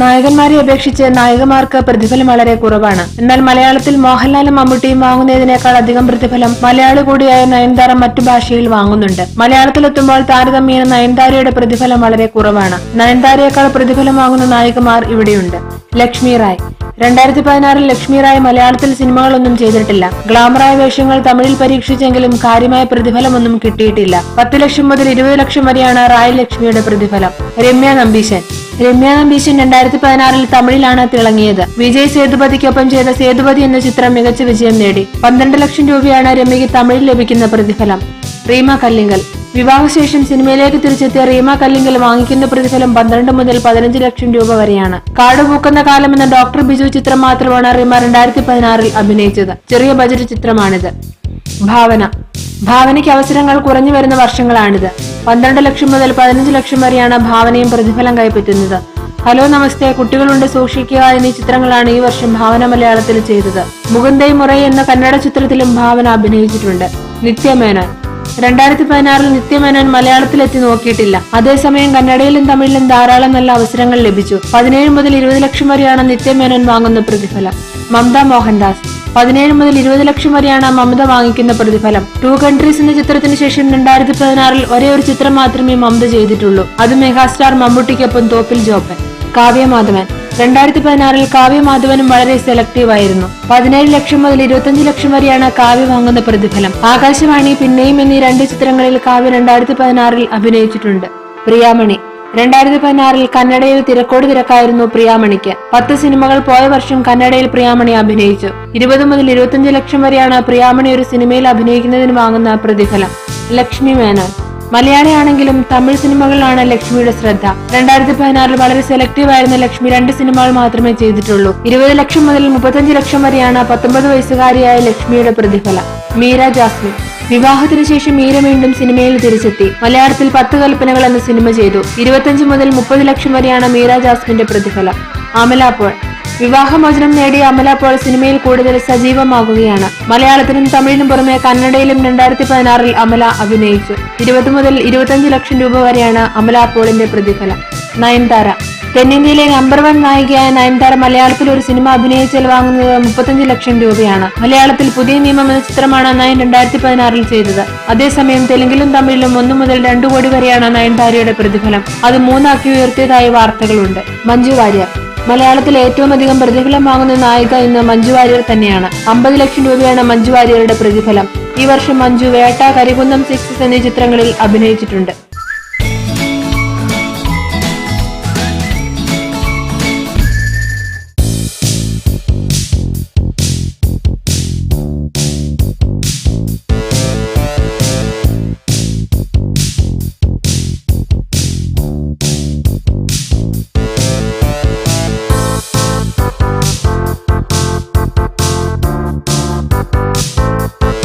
നായകന്മാരെ അപേക്ഷിച്ച് നായികമാർക്ക് പ്രതിഫലം വളരെ കുറവാണ്. എന്നാൽ മലയാളത്തിൽ മോഹൻലാലും മമ്മൂട്ടിയും വാങ്ങുന്നതിനേക്കാൾ അധികം പ്രതിഫലം മലയാളി കൂടിയായ നയൻതാര മറ്റു ഭാഷയിൽ വാങ്ങുന്നുണ്ട്. മലയാളത്തിലെത്തുമ്പോൾ താരതമ്യേന നയൻതാരയുടെ പ്രതിഫലം വളരെ കുറവാണ്. നയൻതാരയേക്കാൾ പ്രതിഫലം വാങ്ങുന്ന നായികമാർ ഇവിടെയുണ്ട്. ലക്ഷ്മി റായ്. രണ്ടായിരത്തി പതിനാറിൽ ലക്ഷ്മി റായ് മലയാളത്തിൽ സിനിമകളൊന്നും ചെയ്തിട്ടില്ല. ഗ്ലാമറായ വേഷങ്ങൾ തമിഴിൽ പരീക്ഷിച്ചെങ്കിലും കാര്യമായ പ്രതിഫലമൊന്നും കിട്ടിയിട്ടില്ല. പത്ത് ലക്ഷം മുതൽ ഇരുപത് ലക്ഷം വരെയാണ് റായ് ലക്ഷ്മിയുടെ പ്രതിഫലം. രമ്യ നമ്പീശൻ. രമ്യ നമ്പീശൻ രണ്ടായിരത്തി പതിനാറിൽ തമിഴിലാണ് തിളങ്ങിയത്. വിജയ് സേതുപതിക്കൊപ്പം ചെയ്ത സേതുപതി എന്ന ചിത്രം മികച്ച വിജയം നേടി. പന്ത്രണ്ട് ലക്ഷം രൂപയാണ് രമ്യയ്ക്ക് തമിഴിൽ ലഭിക്കുന്ന പ്രതിഫലം. റീമ കല്ലിങ്കൽ. വിവാഹശേഷം സിനിമയിലേക്ക് തിരിച്ചെത്തിയ റീമ കല്ലിങ്കൽ വാങ്ങിക്കുന്ന പ്രതിഫലം പന്ത്രണ്ട് മുതൽ പതിനഞ്ച് ലക്ഷം രൂപ വരെയാണ്. കാട് പൂക്കുന്ന കാലം എന്ന ഡോക്ടർ ബിജു ചിത്രം മാത്രമാണ് റീമ രണ്ടായിരത്തി പതിനാറിൽ അഭിനയിച്ചത്. ചെറിയ ബജറ്റ് ചിത്രമാണിത്. ഭാവന. ഭാവനയ്ക്ക് അവസരങ്ങൾ കുറഞ്ഞു വരുന്ന വർഷങ്ങളാണിത്. പന്ത്രണ്ട് ലക്ഷം മുതൽ പതിനഞ്ച് ലക്ഷം വരെയാണ് ഭാവനയും പ്രതിഫലം കൈപ്പറ്റുന്നത്. ഹലോ നമസ്തേ. കുട്ടികളുണ്ട് സൂക്ഷിക്കുക എന്നീ ചിത്രങ്ങളാണ് ഈ വർഷം ഭാവന മലയാളത്തിൽ ചെയ്തത്. മുകുന്ദൈ മുറൈ എന്ന കന്നഡ ചിത്രത്തിലും ഭാവന അഭിനയിച്ചിട്ടുണ്ട്. നിത്യമേനോൻ. രണ്ടായിരത്തി പതിനാറിൽ നിത്യമേനോൻ മലയാളത്തിലെത്തി നോക്കിയിട്ടില്ല. അതേസമയം കന്നഡയിലും തമിഴിലും ധാരാളം നല്ല അവസരങ്ങൾ ലഭിച്ചു. പതിനേഴ് മുതൽ ഇരുപത് ലക്ഷം വരെയാണ് നിത്യമേനോൻ വാങ്ങുന്ന പ്രതിഫലം. മമത മോഹൻദാസ്. പതിനേഴ് മുതൽ ഇരുപത് ലക്ഷം വരെയാണ് മമത വാങ്ങിക്കുന്ന പ്രതിഫലം. ടു കൺട്രീസ് എന്ന ചിത്രത്തിന് ശേഷം രണ്ടായിരത്തി പതിനാറിൽ ഒരേ ഒരു ചിത്രം മാത്രമേ മമത ചെയ്തിട്ടുള്ളൂ. അത് മെഗാസ്റ്റാർ മമ്മൂട്ടിക്കൊപ്പം തോപ്പിൽ ജോപ്പൻ. കാവ്യമാധവൻ രണ്ടായിരത്തി പതിനാറിൽ കാവ്യമാധവനും വളരെ സെലക്റ്റീവ് ആയിരുന്നു. പതിനേഴ് ലക്ഷം മുതൽ ഇരുപത്തിയഞ്ച് ലക്ഷം വരെയാണ് കാവ്യ വാങ്ങുന്ന പ്രതിഫലം. ആകാശവാണി പിന്നെയും എന്നീ രണ്ട് ചിത്രങ്ങളിൽ കാവ്യ രണ്ടായിരത്തി പതിനാറിൽ അഭിനയിച്ചിട്ടുണ്ട്. പ്രിയാമണി. രണ്ടായിരത്തി പതിനാറിൽ കന്നഡയിൽ തിരക്കോട് തിരക്കായിരുന്നു പ്രിയാമണിക്ക്. പത്ത് സിനിമകൾ പോയ വർഷം കന്നഡയിൽ പ്രിയാമണി അഭിനയിച്ചു. ഇരുപത് മുതൽ ഇരുപത്തിയഞ്ച് ലക്ഷം വരെയാണ് പ്രിയാമണി ഒരു സിനിമയിൽ അഭിനയിക്കുന്നതിന് വാങ്ങുന്ന പ്രതിഫലം. ലക്ഷ്മി മേനോൻ. മലയാളിയാണെങ്കിലും തമിഴ് സിനിമകളിലാണ് ലക്ഷ്മിയുടെ ശ്രദ്ധ. രണ്ടായിരത്തി പതിനാറിൽ വളരെ സെലക്റ്റീവ് ആയിരുന്ന ലക്ഷ്മി രണ്ട് സിനിമകൾ മാത്രമേ ചെയ്തിട്ടുള്ളൂ. ഇരുപത് ലക്ഷം മുതൽ മുപ്പത്തഞ്ച് ലക്ഷം വരെയാണ് പത്തൊമ്പത് വയസ്സുകാരിയായ ലക്ഷ്മിയുടെ പ്രതിഫലം. മീര ജാസ്മിൻ. വിവാഹത്തിനു ശേഷം മീര വീണ്ടും സിനിമയിൽ തിരിച്ചെത്തി. മലയാളത്തിൽ പത്ത് കൽപ്പനകൾ എന്ന സിനിമ ചെയ്തു. ഇരുപത്തഞ്ച് മുതൽ മുപ്പത് ലക്ഷം വരെയാണ് മീര ജാസ്മിന്റെ പ്രതിഫലം. അമല പോൾ. വിവാഹമോചനം നേടിയ അമല അപ്പോൾ സിനിമയിൽ കൂടുതൽ സജീവമാകുകയാണ്. മലയാളത്തിനും തമിഴിനും പുറമെ കന്നഡയിലും രണ്ടായിരത്തി പതിനാറിൽ അമല അഭിനയിച്ചു. ഇരുപത് മുതൽ ഇരുപത്തഞ്ച് ലക്ഷം രൂപ വരെയാണ് അമല പോളിന്റെ പ്രതിഫലം. നയൻതാര. തെന്നിന്ത്യയിലെ നമ്പർ വൺ നായികയായ നയൻതാര മലയാളത്തിൽ ഒരു സിനിമ അഭിനയിച്ചാൽ വാങ്ങുന്നത് മുപ്പത്തഞ്ച് ലക്ഷം രൂപയാണ്. മലയാളത്തിൽ പുതിയ നിയമം എന്ന ചിത്രമാണ് നയൻ രണ്ടായിരത്തി പതിനാറിൽ ചെയ്തത്. അതേസമയം തെലുങ്കിലും തമിഴിലും ഒന്നു മുതൽ രണ്ടു കോടി വരെയാണ് നയൻതാരയുടെ പ്രതിഫലം. അത് മൂന്നാക്കി ഉയർത്തിയതായി വാർത്തകളുണ്ട്. മഞ്ജു വാര്യർ. മലയാളത്തിൽ ഏറ്റവും അധികം പ്രതിഫലം വാങ്ങുന്ന നായിക ഇന്ന് മഞ്ജു വാര്യർ തന്നെയാണ്. അമ്പത് ലക്ഷം രൂപയാണ് മഞ്ജു വാര്യരുടെ പ്രതിഫലം. ഈ വർഷം മഞ്ജു വേട്ട കരികുന്നം സിക്സ് എന്നീ ചിത്രങ്ങളിൽ അഭിനയിച്ചിട്ടുണ്ട്.